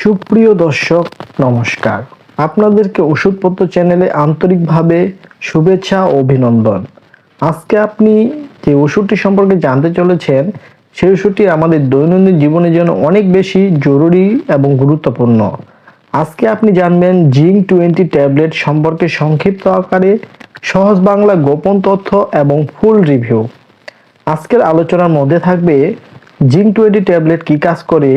সুপ্রিয় দর্শক, নমস্কার। আপনাদেরকে ওষুধপত্র চ্যানেলে আন্তরিকভাবে শুভেচ্ছা ও অভিনন্দন। আজকে আপনি যে ওষুধটি সম্পর্কে জানতে চলেছেন, সেই ওষুধটি আমাদের দৈনন্দিন জীবনের জন্য অনেক বেশি জরুরি এবং গুরুত্বপূর্ণ। আজকে আপনি জানবেন, জিঙ্ক টোয়েন্টি ট্যাবলেট সম্পর্কে সংক্ষিপ্ত আকারে সহজ বাংলা গোপন তথ্য এবং ফুল রিভিউ। আজকের আলোচনার মধ্যে থাকবে, জিঙ্ক টোয়েন্টি ট্যাবলেট কি কাজ করে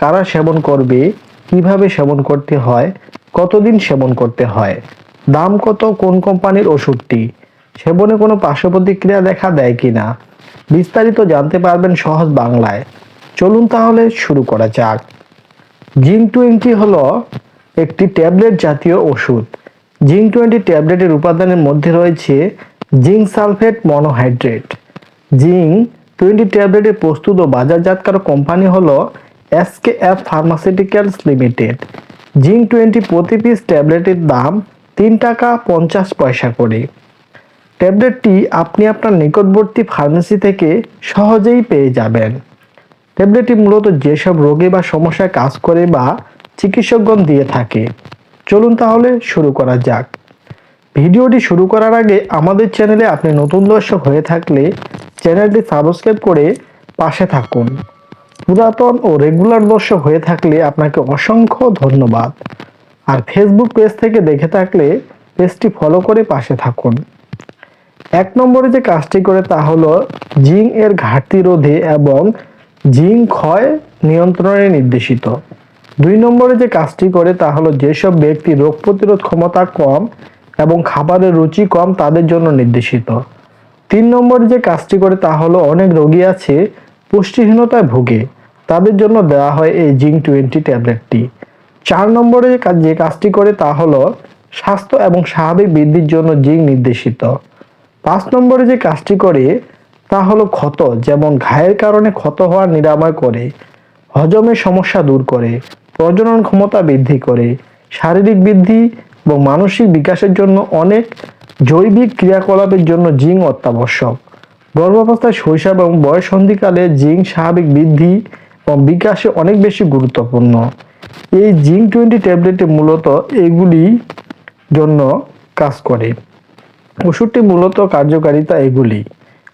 কারা সেবন করবে, কীভাবে সেবন করতে হয়, কতদিন সেবন করতে হয়, দাম কত, কোন কোম্পানির ওষুধটি, সেবনে কোনো পার্শ্ব প্রতিক্রিয়া দেখা দেয় কিনা, বিস্তারিত জানতে পারবেন সহজ বাংলায়। চলুন তাহলে শুরু করা যাক। জিঙ্ক টোয়েন্টি হলো একটি ট্যাবলেট জাতীয় ওষুধ। জিঙ্ক টোয়েন্টি ট্যাবলেটের উপাদানের মধ্যে রয়েছে zinc sulphate monohydrate. Zinc twenty ট্যাবলেটের প্রস্তুত ও বাজারজাতকারক কোম্পানি হলো SKF pharmaceuticals limited zinc twenty প্রতি পিস ট্যাবলেটের দাম তিন টাকা পঞ্চাশ পয়সা করে। ট্যাবলেটটি আপনি আপনার নিকটবর্তী ফার্মেসি থেকে সহজেই পেয়ে যাবেন। ট্যাবলেটটি মূলত যেসব রোগে বা সমস্যায় কাজ করে বা চিকিৎসকগণ দিয়ে থাকে। চলুন তাহলে শুরু করা যাক। ভিডিওটি শুরু করার আগে আমাদের চ্যানেলে আপনি নতুন দর্শক হয়ে থাকলে চ্যানেলটি সাবস্ক্রাইব করে পাশে থাকুন। পুরাতন ও রেগুলার দর্শক হয়ে থাকলে আপনাকে অসংখ্য ধন্যবাদ। আর ফেসবুক পেজ থেকে দেখে থাকলে পেজটি ফলো করে পাশে থাকুন। এক নম্বরে যে কাজটি করে তা হলো জিঙ্ক এর ঘাটতি রোধে এবং জিং ক্ষয় নিয়ন্ত্রণে নির্দেশিত। দুই নম্বরে যে কাজটি করে তা হলো যেসব ব্যক্তি রোগ প্রতিরোধ ক্ষমতা কম এবং খাবারের রুচি কম তাদের জন্য নির্দেশিত। তিন নম্বরে যে কাজটি করে তা হলো অনেক রোগী আছে পুষ্টিহীনতায় ভুগে, তাদের জন্য দেওয়া হয় এই জিঙ্ক টোয়েন্টি ট্যাবলেটটি। চার নম্বরে যে কাজটি করে তা হলো স্বাস্থ্য এবং স্বাভাবিক বৃদ্ধির জন্য জিঙ্ক নির্দেশিত। পাঁচ নম্বরে যে কাজটি করে তা হলো ক্ষত, যেমন ঘায়ের কারণে ক্ষত হওয়ার নিরাময় করে হজমের সমস্যা দূর করে, প্রজনন ক্ষমতা বৃদ্ধি করে, শারীরিক বৃদ্ধি এবং মানসিক বিকাশের জন্য অনেক জৈবিক ক্রিয়াকলাপের জন্য জিঙ্ক অত্যাবশ্যক। গর্ভাবস্থায় শৈশব এবং বয়সন্ধিকালে জিঙ্ক স্বাভাবিক বৃদ্ধি এবং বিকাশে অনেক বেশি গুরুত্বপূর্ণ। এই জিঙ্ক টোয়েন্টি ট্যাবলেটে মূলত এগুলি জন্য কাজ করে। ওষুধটি মূলত কার্যকারিতা এগুলি।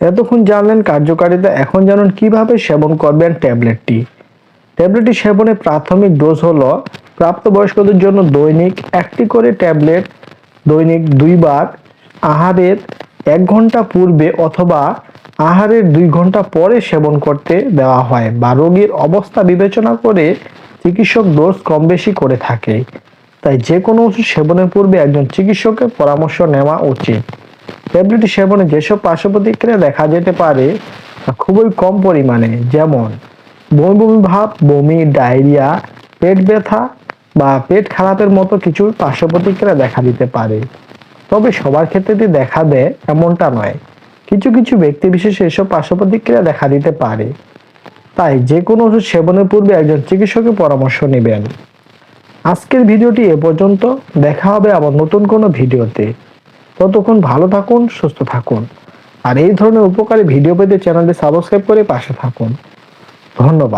এতক্ষণ জানলেন কার্যকারিতা, এখন জানুন কীভাবে সেবন করবেন ট্যাবলেটটি। ট্যাবলেটটি সেবনের প্রাথমিক ডোজ হলো প্রাপ্তবয়স্কদের জন্য দৈনিক একটি করে ট্যাবলেট, দৈনিক দুইবার আহারের এক ঘণ্টা পূর্বে অথবা আহারের দুই ঘণ্টা পরে সেবন করতে দেওয়া হয় বা রোগীর অবস্থা বিবেচনা করে চিকিৎসক ডোজ কম বেশি করে থাকে। তাই যে কোনো ওষুধ সেবনের পূর্বে একজন চিকিৎসকের পরামর্শ নেওয়া উচিত। ট্যাবলেটটি সেবনে যেসব পার্শ্ব প্রতিক্রিয়া দেখা যেতে পারে তা খুবই কম পরিমাণে, যেমন বমি বমি ভাব, বমি, ডায়রিয়া, পেট ব্যথা বা পেট খারাপের মতো কিছু পার্শ্ব প্রতিক্রিয়া দেখা দিতে পারে। তবে সবার ক্ষেত্রে দেখা দেয়, এমনটা নয়। কিছু কিছু ব্যক্তি বিশেষে এসব পার্শ্ব প্রতিক্রিয়া দেখা দিতে পারে। তাই যে কোনো ওষুধ সেবনের পূর্বে একজন চিকিৎসকের পরামর্শ নেবেন। আজকের ভিডিওটি এ পর্যন্ত। দেখা হবে আবার নতুন কোনো ভিডিওতে। ততক্ষণ ভালো থাকুন, সুস্থ থাকুন। আর এই ধরনের উপকারী ভিডিও পেতে চ্যানেলটি সাবস্ক্রাইব করে পাশে থাকুন। ধন্যবাদ।